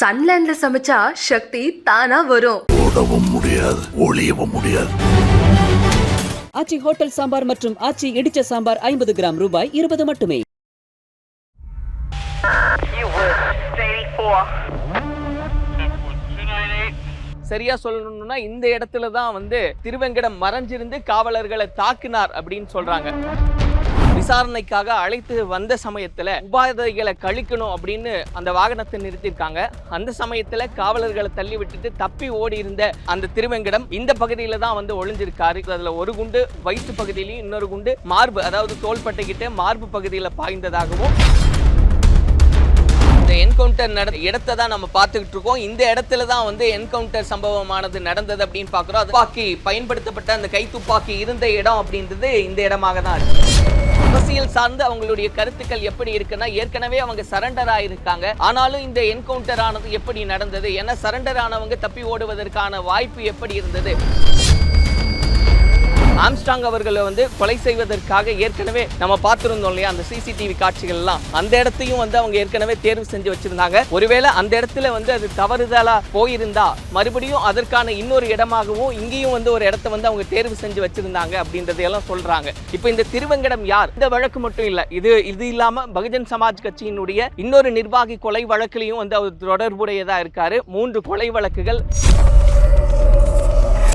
சன்லேண்ட்ல சமைச்சா சக்தி தானா வரும். ஓடவும் முடியாது ஒளியவும் முடியாது. ஆச்சி ஹோட்டல் சாம்பார் மற்றும் ஆச்சி இடிச்ச சாம்பார் ஐம்பது கிராம் ரூபாய் இருபது மட்டுமே. You were 84. சரியா சொல்லணும்னா இந்த இடத்துல தான் வந்து திருவெங்கடம் மறைஞ்சிருந்து காவலர்களை தாக்கினார் அப்படின்னு சொல்றாங்க. விசாரணைக்காக அழைத்து வந்த சமயத்தில் உபாதைகளை கழிக்கணும் அப்படின்னு அந்த வாகனத்தை நிறுத்தியிருக்காங்க. அந்த சமயத்தில் காவலர்களை தள்ளி விட்டுட்டு தப்பி ஓடி இருந்த அந்த திருவெங்கடம் இந்த பகுதியில் தான் வந்து ஒளிஞ்சிருக்காரு. அதில் ஒரு குண்டு வயிற்று பகுதியிலையும் இன்னொரு குண்டு மார்பு அதாவது தோள்பட்டைக்கிட்ட மார்பு பகுதியில் பாய்ந்ததாகவும் இந்த என்கவுண்டர் நட இடத்தை தான் நம்ம பார்த்துக்கிட்டு இருக்கோம். இந்த இடத்துல தான் வந்து என்கவுண்டர் சம்பவமானது நடந்தது அப்படின்னு பார்க்குறோம். அது துப்பாக்கி பயன்படுத்தப்பட்ட அந்த கை துப்பாக்கி இருந்த இடம் அப்படின்றது இந்த இடமாக தான் இருக்கு. அரசியல் சார்ந்து அவங்களுடைய கருத்துக்கள் எப்படி இருக்குன்னா ஏற்கனவே அவங்க சரண்டர் ஆயிருக்காங்க. ஆனாலும் இந்த என்கவுண்டர் ஆனது எப்படி நடந்தது? ஏன்னா சரண்டர் ஆனவங்க தப்பி ஓடுவதற்கான வாய்ப்பு எப்படி இருந்தது? ஆம்ஸ்டாங் அவர்களை வந்து கொலை செய்வதற்காக ஏற்கனவே நம்ம பார்த்துருந்தோம் இல்லையா? அந்த சிசிடிவி காட்சிகள்லாம். அந்த இடத்தையும் வந்து அவங்க ஏற்கனவே தேர்வு செஞ்சு வச்சிருந்தாங்க. ஒருவேளை அந்த இடத்துல வந்து அது தவறுதலா போயிருந்தா மறுபடியும் அதற்கான இன்னொரு இடமாகவும் இங்கேயும் வந்து ஒரு இடத்த வந்து அவங்க தேர்வு செஞ்சு வச்சிருந்தாங்க அப்படின்றதையெல்லாம் சொல்றாங்க. இப்போ இந்த திருவங்கடம் யார்? இந்த வழக்கு மட்டும் இல்ல இது இது இல்லாம பகுஜன் சமாஜ் கட்சியினுடைய இன்னொரு நிர்வாகி கொலை வழக்கிலையும் வந்து அவர் தொடர்புடையதா இருக்காரு. மூன்று கொலை வழக்குகள்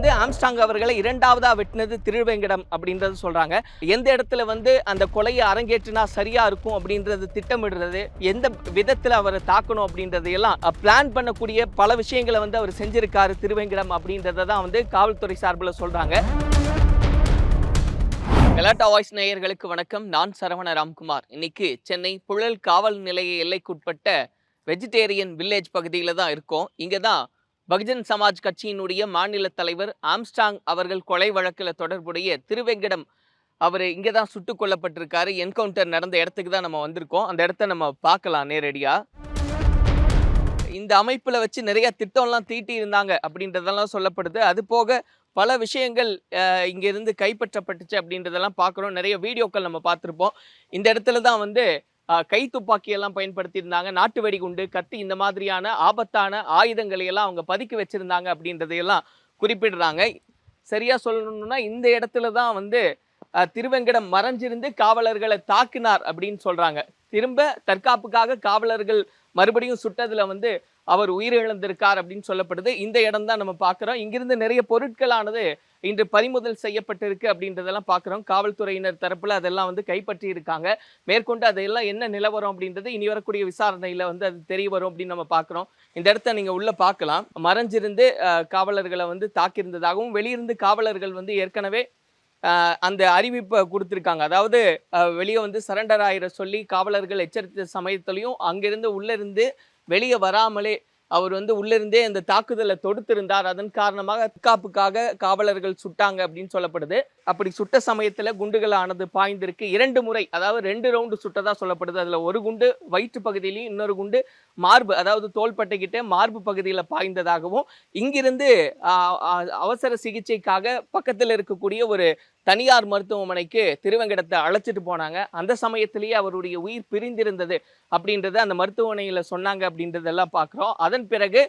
வந்து ஆம்ஸ்டாங் அவர்களை இரண்டாவதா வெட்டினது திருவேங்கடம் அப்படின்றது சொல்றாங்க. எந்த இடத்துல வந்து அந்த கொலையை அரங்கேற்றினா சரியா இருக்கும் அப்படின்றது திட்டமிடுறது எந்த விதத்துல அவரை தாக்கணும் அப்படின்றதையெல்லாம் பிளான் பண்ணக்கூடிய பல விஷயங்களை வந்து அவர் செஞ்சிருக்காரு திருவேங்கடம் அப்படின்றத தான் வந்து காவல்துறை சார்பில் சொல்றாங்க. கலாட்டா வாய்ஸ் நேயர்களுக்கு வணக்கம். நான் சரவண ராம்குமார். இன்னைக்கு சென்னை புழல் காவல் நிலைய எல்லைக்குட்பட்ட வெஜிடேரியன் வில்லேஜ் பகுதியில் தான் இருக்கோம். இங்கே தான் பகுஜன் சமாஜ் கட்சியினுடைய மாநில தலைவர் ஆம்ஸ்டாங் அவர்கள் கொலை வழக்கில் தொடர்புடைய திருவெங்கடம் அவர் இங்கே தான் சுட்டு கொல்லப்பட்டிருக்காரு. என்கவுண்டர் நடந்த இடத்துக்கு தான் நம்ம வந்திருக்கோம். அந்த இடத்த நம்ம பார்க்கலாம் நேரடியாக இந்த அமைப்பில் வச்சு நிறைய திட்டம்லாம் தீட்டி இருந்தாங்க அப்படின்றதெல்லாம் சொல்லப்படுது. அது போக பல விஷயங்கள் இங்கேருந்து கைப்பற்றப்பட்டுச்சு அப்படின்றதெல்லாம் பார்க்குறோம். நிறைய வீடியோக்கள் நம்ம பார்த்துருப்போம். இந்த இடத்துல தான் வந்து கை துப்பாக்கியெல்லாம் பயன்படுத்தியிருந்தாங்க. நாட்டு வெடிகுண்டு கத்தி இந்த மாதிரியான ஆபத்தான ஆயுதங்களை எல்லாம் அவங்க பதுக்கி வச்சுருந்தாங்க அப்படின்றதையெல்லாம் குறிப்பிடுறாங்க. சரியாக சொல்லணும்னா இந்த இடத்துல தான் வந்து திருவெங்கடம் மறைஞ்சிருந்து காவலர்களை தாக்கினார் அப்படின்னு சொல்கிறாங்க திரும்ப தற்காப்புக்காக காவலர்கள் மறுபடியும் சுட்டதில் வந்து அவர் உயிரிழந்திருக்கார் அப்படின்னு சொல்லப்படுது. இந்த இடம் தான் நம்ம பார்க்குறோம். இங்கிருந்து நிறைய பொருட்களானது இன்று பறிமுதல் செய்யப்பட்டிருக்கு அப்படின்றதெல்லாம் பார்க்குறோம். காவல்துறையினர் தரப்பில் அதெல்லாம் வந்து கைப்பற்றி இருக்காங்க மேற்கொண்டு அதெல்லாம் என்ன நிலவரம் அப்படின்றது இனி வரக்கூடிய விசாரணையில் வந்து அது தெரிய வரும் அப்படின்னு நம்ம பார்க்குறோம். இந்த இடத்த நீங்கள் உள்ளே பார்க்கலாம். மறைஞ்சிருந்து காவலர்களை வந்து தாக்கியிருந்ததாகவும் வெளியிருந்து காவலர்கள் வந்து ஏற்கனவே அந்த அறிவிப்பை கொடுத்துருக்காங்க. அதாவது வெளியே வந்து சரண்டர் ஆயிர சொல்லி காவலர்கள் எச்சரித்த சமயத்துலையும் அங்கிருந்து உள்ள இருந்து வெளியே வராமலே அவர் வந்து உள்ளிருந்தே அந்த தாக்குதலை தொடுத்திருந்தார். அதன் காரணமாக தற்காப்புக்காக காவலர்கள் சுட்டாங்க அப்படின்னு சொல்லப்படுது. அப்படி சுட்ட சமயத்தில் குண்டுகள் ஆனது பாய்ந்திருக்கு. இரண்டு முறை அதாவது ரெண்டு ரவுண்டு சுட்டதாக சொல்லப்படுது. அதில் ஒரு குண்டு வயிற்று பகுதியிலையும் இன்னொரு குண்டு மார்பு அதாவது தோள்பட்டைக்கிட்ட மார்பு பகுதியில் பாய்ந்ததாகவும் இங்கிருந்து அவசர சிகிச்சைக்காக பக்கத்தில் இருக்கக்கூடிய ஒரு தனியார் மருத்துவமனைக்கு திருவங்கடத்தை அழைச்சிட்டு போனாங்க. அந்த சமயத்திலேயே அவருடைய உயிர் பிரிந்திருந்தது அப்படின்றத அந்த மருத்துவமனையில் சொன்னாங்க அப்படின்றதெல்லாம் பார்க்குறோம் அதன் பிறகு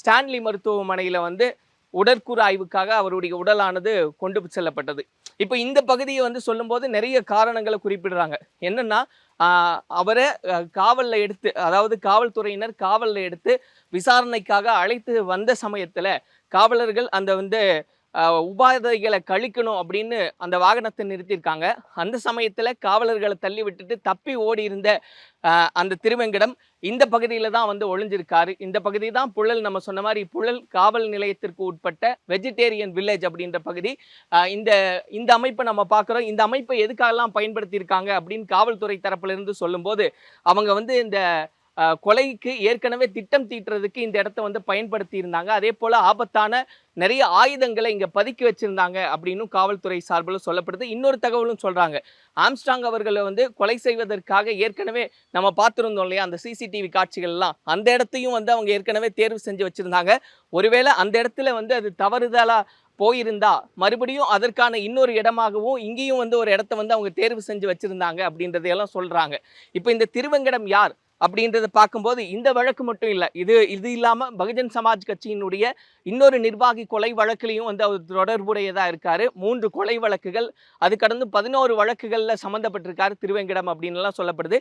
ஸ்டான்லி மருத்துவமனையில் வந்து உடற்கூறு ஆய்வுக்காக அவருடைய உடலானது கொண்டு செல்லப்பட்டது. இப்போ இந்த பகுதியை வந்து சொல்லும்போது நிறைய காரணங்களை குறிப்பிடுறாங்க. என்னன்னா அவரை காவலில் எடுத்து அதாவது காவல்துறையினர் காவலில் எடுத்து விசாரணைக்காக அழைத்து வந்த சமயத்தில் காவலர்கள் அந்த வந்து உபாதைகளை கழிக்கணும் அப்படின்னு அந்த வாகனத்தை நிறுத்தியிருக்காங்க. அந்த சமயத்தில் காவலர்களை தள்ளி விட்டுட்டு தப்பி ஓடி இருந்த அந்த திருவெங்கடம் இந்த பகுதியில் தான் வந்து ஒளிஞ்சிருக்காரு. இந்த பகுதி தான் புழல் நம்ம சொன்ன மாதிரி புழல் காவல் நிலையத்திற்கு உட்பட்ட வெஜிடேரியன் வில்லேஜ் அப்படின்ற பகுதி. இந்த இந்த அமைப்பை நம்ம பார்க்குறோம். இந்த அமைப்பை எதுக்காகலாம் பயன்படுத்தியிருக்காங்க அப்படின்னு காவல்துறை தரப்பிலிருந்து சொல்லும்போது அவங்க வந்து இந்த கொலைக்கு ஏற்கனவே திட்டம் தீட்டுறதுக்கு இந்த இடத்த வந்து பயன்படுத்தி இருந்தாங்க அதே போல் ஆபத்தான நிறைய ஆயுதங்களை இங்கே பதுக்கி வச்சுருந்தாங்க அப்படின்னு காவல்துறை சார்பில் சொல்லப்படுது. இன்னொரு தகவலும் சொல்கிறாங்க ஆம்ஸ்டாங் அவர்களை வந்து கொலை செய்வதற்காக ஏற்கனவே நம்ம பார்த்துருந்தோம் இல்லையா? அந்த சிசிடிவி காட்சிகள்லாம் அந்த இடத்தையும் வந்து அவங்க ஏற்கனவே தேர்வு செஞ்சு வச்சுருந்தாங்க. ஒருவேளை அந்த இடத்துல வந்து அது தவறுதலாக போயிருந்தா மறுபடியும் அதற்கான இன்னொரு இடமாகவும் இங்கேயும் வந்து ஒரு இடத்த வந்து அவங்க தேர்வு செஞ்சு வச்சுருந்தாங்க அப்படின்றதையெல்லாம் சொல்கிறாங்க இப்போ இந்த திருவெங்கடம் யார்? அப்படின்றத பார்க்கும்போது இந்த வழக்கு மட்டும் இல்லை. இது இது இல்லாமல் பகுஜன் சமாஜ் கட்சியினுடைய இன்னொரு நிர்வாகி கொலை வழக்குலையும் வந்து அவர் தொடர்புடையதாக இருக்கார். மூன்று கொலை வழக்குகள் அது கடந்து பதினோரு வழக்குகளில் சம்மந்தப்பட்டிருக்காரு திருவேங்கடம் அப்படின்லாம் சொல்லப்படுது.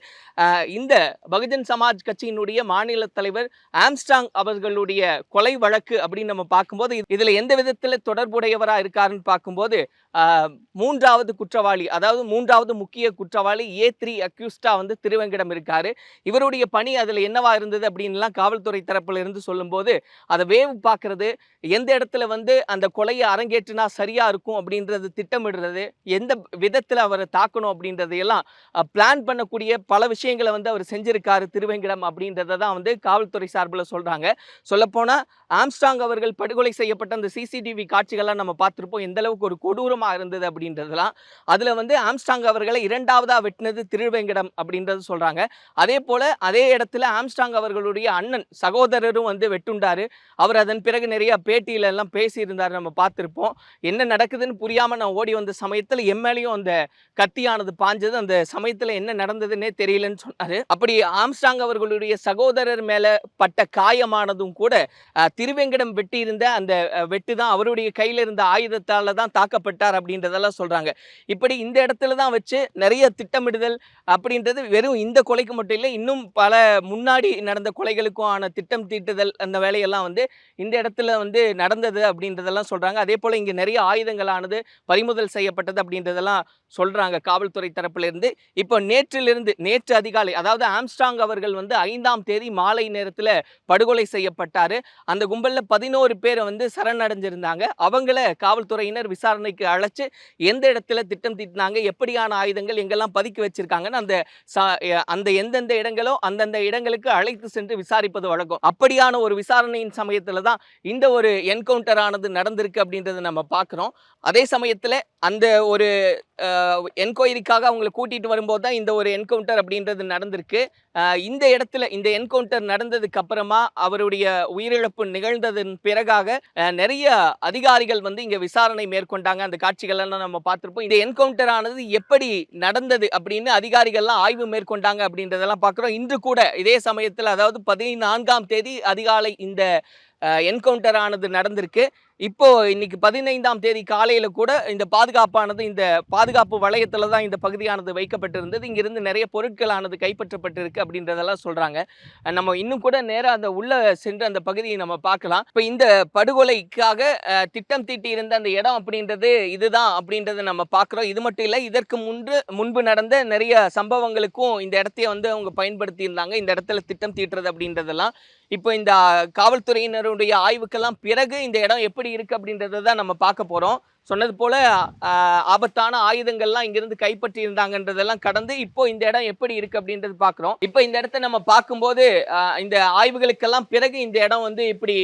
இந்த பகுஜன் சமாஜ் கட்சியினுடைய மாநில தலைவர் ஆம்ஸ்டாங் அவர்களுடைய கொலை வழக்கு அப்படின்னு நம்ம பார்க்கும்போது இதில் எந்த விதத்தில் தொடர்புடையவராக இருக்காருன்னு பார்க்கும்போது மூன்றாவது குற்றவாளி அதாவது மூன்றாவது முக்கிய குற்றவாளி ஏ த்ரீ அக்யூஸ்டா வந்து திருவேங்கடம் இருக்காரு. இவருடைய பணி அதில் என்னவா இருந்தது அப்படின்லாம் காவல்துறை தரப்பில் இருந்து சொல்லும்போது அதை வேவு பார்க்கறது எந்த இடத்துல வந்து அந்த கொலையை அரங்கேற்றினா சரியா இருக்கும் அப்படின்றது திட்டமிடுறது எந்த விதத்தில் அவரை தாக்கணும் அப்படின்றதையெல்லாம் பிளான் பண்ணக்கூடிய பல விஷயங்களை வந்து அவர் செஞ்சிருக்காரு திருவேங்கடம் அப்படின்றத தான் வந்து காவல்துறை சார்பில் சொல்கிறாங்க சொல்லப்போனால் ஆம்ஸ்டாங் அவர்கள் படுகொலை செய்யப்பட்ட அந்த சிசிடிவி காட்சிகள்லாம் நம்ம பார்த்துருப்போம். எந்த அளவுக்கு ஒரு கொடூரமாக இருந்தது அப்படின்றதெல்லாம். அதில் வந்து ஆம்ஸ்டாங் அவர்களை இரண்டாவதாக வெட்டினது திருவேங்கடம் அப்படின்றது சொல்கிறாங்க அதே போல் அதே இடத்துல ஆம்ஸ்டாங் அவர்களுடைய அண்ணன் சகோதரரும் வந்து வெட்டுண்டாரு. அவர் அதன் பிறகு நிறைய பேட்டியில எல்லாம் பேசியிருந்தார் நம்ம பார்த்துருப்போம். என்ன நடக்குதுன்னு புரியாமல் நான் ஓடி வந்த சமயத்தில் எம்எல்ஏயும் அந்த கத்தியானது பாஞ்சது. அந்த சமயத்தில் என்ன நடந்ததுன்னே தெரியலன்னு சொன்னார். அப்படி ஆம்ஸ்டாங் அவர்களுடைய சகோதரர் மேலே பட்ட காயமானதும் கூட திருவேங்கடம் வெட்டி இருந்த அந்த வெட்டு தான் அவருடைய கையில் இருந்த ஆயுதத்தால் தான் தாக்கப்பட்டார் அப்படின்றதெல்லாம் சொல்கிறாங்க இப்படி இந்த இடத்துல தான் வச்சு நிறைய திட்டமிடுதல் அப்படின்றது வெறும் இந்த கொலைக்கு மட்டும் இல்லை இன்னும் பல முன்னாடி நடந்த கொலைகளுக்கும் ஆன திட்டம் தீட்டுதல் அந்த வேலையெல்லாம் வந்து இந்த இடத்துல வந்து நடந்தது அப்படின்றதெல்லாம் சொல்கிறாங்க அதே போல் இங்கே நிறைய ஆயுதங்களானது பறிமுதல் செய்யப்பட்டது அப்படின்றதெல்லாம் சொல்கிறாங்க காவல்துறை தரப்பிலிருந்து. இப்போ நேற்றிலிருந்து நேற்று அதிகாலை அதாவது ஆம்ஸ்டாங் அவர்கள் வந்து ஐந்தாம் தேதி மாலை நேரத்தில் படுகொலை செய்யப்பட்டார். அந்த கும்பலில் பதினோரு பேரை வந்து சரணடைஞ்சிருந்தாங்க. அவங்கள காவல்துறையினர் விசாரணைக்கு அழைச்சி எந்த இடத்துல திட்டம் தீட்டினாங்க எப்படியான ஆயுதங்கள் எங்கெல்லாம் பதுக்கி வச்சிருக்காங்கன்னு அந்த சா- அந்த எந்தெந்த இடங்களோ அந்தந்த இடங்களுக்கு அழைத்து சென்று விசாரிப்பது வழக்கம். அப்படியான ஒரு விசாரணையின் சமயத்தில் தான் இந்த ஒரு என்கவுண்டர் ஆனது நடந்திருக்கு அப்படின்றத நம்ம பார்க்குறோம். அதே சமயத்தில் அந்த ஒரு என்கொயரிக்காக அவங்களை கூட்டிகிட்டு வரும்போது தான் இந்த ஒரு என்கவுண்டர் அப்படின்றது நடந்திருக்கு. இந்த இடத்துல இந்த என்கவுண்டர் நடந்ததுக்கு அப்புறமா அவருடைய உயிரிழப்பு நிகழ்ந்ததன் பிறகாக நிறைய அதிகாரிகள் வந்து இங்கே விசாரணை மேற்கொண்டாங்க. அந்த காட்சிகள்லாம் நம்ம பார்த்துருப்போம். இந்த என்கவுண்டர் ஆனது எப்படி நடந்தது அப்படின்னு அதிகாரிகள்லாம் ஆய்வு மேற்கொண்டாங்க அப்படின்றதெல்லாம் பார்க்குறோம். இன்று கூட இதே சமயத்தில் அதாவது பதினான்காம் தேதி அதிகாலை இந்த என்கவுண்டர் ஆனது நடந்திருக்கு. இப்போ இன்னைக்கு பதினைந்தாம் தேதி காலையில் கூட இந்த பாதுகாப்பானது இந்த பாதுகாப்பு வளையத்தில் தான் இந்த பகுதியானது வைக்கப்பட்டிருந்தது. இங்கிருந்து நிறைய பொருட்களானது கைப்பற்றப்பட்டிருக்கு அப்படின்றதெல்லாம் சொல்கிறாங்க நம்ம இன்னும் கூட நேராக அந்த உள்ளே சென்று அந்த பகுதியை நம்ம பார்க்கலாம். இப்போ இந்த படுகொலைக்காக திட்டம் தீட்டி இருந்த அந்த இடம் அப்படின்றது இதுதான் அப்படின்றத நம்ம பார்க்குறோம். இது மட்டும் இல்லை இதற்கு முன்பு முன்பு நடந்த நிறைய சம்பவங்களுக்கும் இந்த இடத்தைய வந்து அவங்க பயன்படுத்தியிருந்தாங்க. இந்த இடத்துல திட்டம் தீட்டுறது அப்படின்றதெல்லாம். இப்போ இந்த காவல்துறையினருடைய ஆய்வுக்கெல்லாம் பிறகு இந்த இடம் எப்படி இருக்கு அப்படின்றத தான் நம்ம பார்க்க போறோம். சொன்னது போல ஆபத்தான ஆயுதங்கள்லாம் இங்கிருந்து கைப்பற்றி இருந்தாங்கன்றதெல்லாம் கடந்து இப்போ இந்த இடம் எப்படி இருக்கு அப்படின்றது பார்க்குறோம். இப்போ இந்த இடத்த நம்ம பார்க்கும்போது இந்த ஆய்வுகளுக்கெல்லாம் பிறகு இந்த இடம் வந்து இப்படி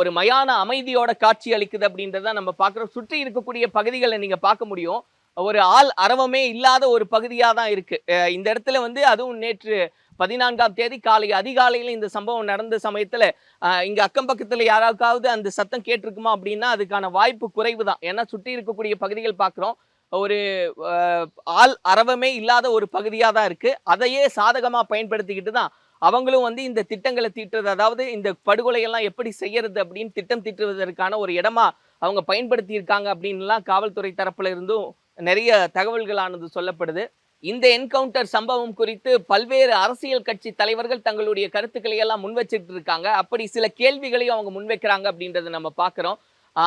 ஒரு மயான அமைதியோட காட்சி அளிக்குது அப்படின்றத நம்ம பார்க்குறோம். சுற்றி இருக்கக்கூடிய பகுதிகளை நீங்க பார்க்க முடியும். ஒரு ஆள் அரவமே இல்லாத ஒரு பகுதியாக தான் இருக்கு. இந்த இடத்துல வந்து அதுவும் நேற்று பதினான்காம் தேதி காலை அதிகாலையில் இந்த சம்பவம் நடந்த சமயத்தில் இங்கே அக்கம் பக்கத்தில் யாராவது அந்த சத்தம் கேட்டிருக்குமா அப்படின்னா அதுக்கான வாய்ப்பு குறைவு தான் ஏன்னா சுற்றி இருக்கக்கூடிய பகுதிகள் பார்க்குறோம் ஒரு ஆள் அறவமே இல்லாத ஒரு பகுதியாக தான் இருக்குது அதையே சாதகமாக பயன்படுத்திக்கிட்டு தான் அவங்களும் வந்து இந்த திட்டங்களை தீட்டுறது அதாவது இந்த படுகொலையெல்லாம் எப்படி செய்யறது அப்படின்னு திட்டம் தீட்டுவதற்கான ஒரு இடமா அவங்க பயன்படுத்தி இருக்காங்க அப்படின்லாம் காவல்துறை தரப்புல இருந்தும் நிறைய தகவல்களானது சொல்லப்படுது. இந்த என்கவுண்டர் சம்பவம் குறித்து பல்வேறு அரசியல் கட்சி தலைவர்கள் தங்களுடைய கருத்துக்களை எல்லாம் முன்வச்சிட்டு இருக்காங்க. அப்படி சில கேள்விகளையும் அவங்க முன்வைக்கிறாங்க அப்படின்றத நம்ம பார்க்குறோம்.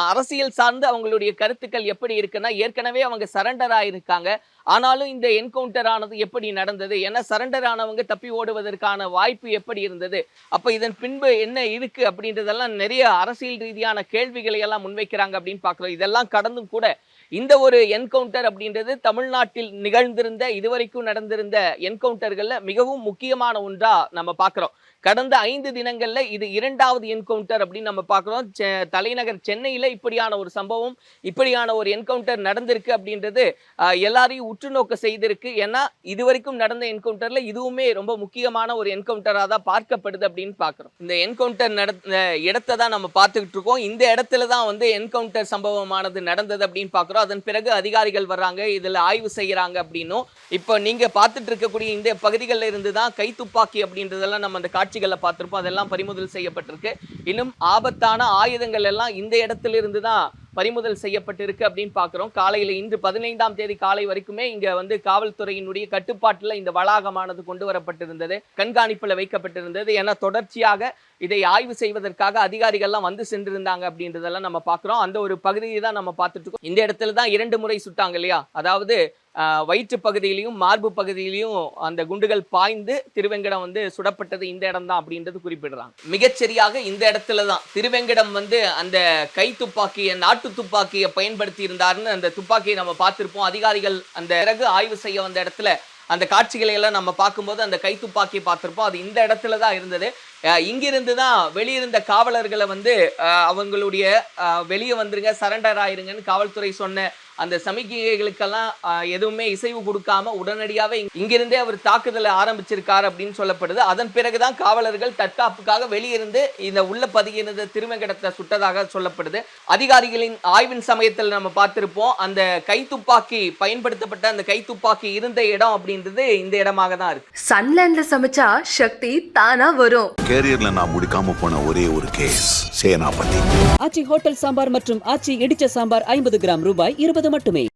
அரசியல் சார்ந்து அவங்களுடைய கருத்துக்கள் எப்படி இருக்குன்னா ஏற்கனவே அவங்க சரண்டர் ஆயிருக்காங்க. ஆனாலும் இந்த என்கவுண்டர் ஆனது எப்படி நடந்தது? ஏன்னா சரண்டர் ஆனவங்க தப்பி ஓடுவதற்கான வாய்ப்பு எப்படி இருந்தது? அப்போ இதன் பின்பு என்ன இருக்கு அப்படின்றதெல்லாம் நிறைய அரசியல் ரீதியான கேள்விகளை எல்லாம் முன்வைக்கிறாங்க அப்படின்னு பார்க்குறோம். இதெல்லாம் கடந்தும் கூட இந்த ஒரு என்கவுண்டர் அப்படின்றது தமிழ்நாட்டில் நிகழ்ந்திருந்த இதுவரைக்கும் நடந்திருந்த என்கவுண்டர்கள்ல மிகவும் முக்கியமான ஒன்றா நம்ம பார்க்குறோம். கடந்த ஐந்து தினங்களில் இது இரண்டாவது என்கவுண்டர் அப்படின்னு நம்ம பார்க்குறோம். செ- தலைநகர் சென்னையில் இப்படியான ஒரு சம்பவம் இப்படியான ஒரு என்கவுண்டர் நடந்திருக்கு அப்படின்றது எல்லாரையும் உற்று நோக்க செய்திருக்கு. ஏன்னா இதுவரைக்கும் நடந்த என்கவுண்டரில் இதுவுமே ரொம்ப முக்கியமான ஒரு என்கவுண்டராக தான் பார்க்கப்படுது அப்படின்னு பார்க்குறோம். இந்த என்கவுண்டர் நட இடத்தை தான் நம்ம பார்த்துக்கிட்டு இருக்கோம். இந்த இடத்துல தான் வந்து என்கவுண்டர் சம்பவமானது நடந்தது அப்படின்னு பார்க்குறோம். அதன் பிறகு அதிகாரிகள் வர்றாங்க இதில் ஆய்வு செய்கிறாங்க அப்படின்னும். இப்போ நீங்கள் பார்த்துட்டு இருக்கக்கூடிய இந்த பகுதிகளில் இருந்து தான் கைத்துப்பாக்கி அப்படின்றதெல்லாம் நம்ம அந்த காட்சிகளில் பார்த்திருப்போம். அதெல்லாம் பறிமுதல் செய்யப்பட்டிருக்கு. இன்னும் ஆபத்தான ஆயுதங்கள் எல்லாம் இந்த இடத்துல இருந்து தான் பறிமுதல் செய்யப்பட்டிருக்கு அப்படின்னு பார்க்குறோம். காலையில் இன்று பதினைந்தாம் தேதி காலை வரைக்குமே இங்க வந்து காவல்துறையினுடைய கட்டுப்பாட்டில் இந்த வளாகமானது கொண்டு வரப்பட்டிருந்தது. கண்காணிப்பில் வைக்கப்பட்டிருந்தது. ஏன்னா தொடர்ச்சியாக இதை ஆய்வு செய்வதற்காக அதிகாரிகள்லாம் வந்து சென்றிருந்தாங்க அப்படின்றதெல்லாம் நம்ம பார்க்குறோம். அந்த ஒரு பகுதியை தான் நம்ம பார்த்துட்டு இருக்கோம். இந்த இடத்துல தான் இரண்டு முறை சுட்டாங்க இல்லையா? அதாவது ஆஹ், வயிற்று பகுதியிலையும் மார்பு பகுதியிலையும் அந்த குண்டுகள் பாய்ந்து திருவெங்கடம் வந்து சுடப்பட்டது இந்த இடம் தான் அப்படின்றது குறிப்பிடுறாங்க. மிகச்சரியாக இந்த இடத்துல தான். திருவெங்கடம் வந்து அந்த கை துப்பாக்கிய நாட்டு துப்பாக்கியை பயன்படுத்தி இருந்தாருன்னு அந்த துப்பாக்கியை நம்ம பார்த்துருப்போம். அதிகாரிகள் அந்த பிறகு ஆய்வு செய்ய வந்த இடத்துல அந்த காட்சிகளை எல்லாம் நம்ம பார்க்கும்போது அந்த கை துப்பாக்கியை பார்த்துருப்போம். அது இந்த இடத்துல தான் இருந்தது. இங்கிருந்து தான் வெளியிருந்த காவலர்களை வந்து அவங்களுடைய வெளியே வந்துருங்க சரண்டர் ஆயிருங்கன்னு காவல்துறை சொன்ன அந்த சமிக்கைகளுக்கெல்லாம் எதுவுமே இசைவு கொடுக்காம உடனடியாகவே இங்கிருந்தே அவர் தாக்குதலை ஆரம்பிச்சிருக்காரு அப்படின்னு சொல்லப்படுது. அதன் பிறகுதான் காவலர்கள் தற்காப்புக்காக வெளியிருந்து இந்த உள்ள பதுகியிருந்த திருவெங்கடத்தை சுட்டதாக சொல்லப்படுது. அதிகாரிகளின் ஆய்வின் சமயத்தில் நம்ம பார்த்திருப்போம் அந்த கை துப்பாக்கி பயன்படுத்தப்பட்ட அந்த கை துப்பாக்கி இருந்த இடம் அப்படின்றது இந்த இடமாக தான் இருக்கு. சன்லேண்ட்ல சமைச்சா சக்தி தானா வரும். கேரியர்ல நான் முடிக்காம போன ஒரே ஒரு கேஸ் சேனாபதி. ஆச்சி ஹோட்டல் சாம்பார் மற்றும் ஆச்சி இடிச்ச சாம்பார் ஐம்பது கிராம் ரூபாய் இருபது மட்டுமே.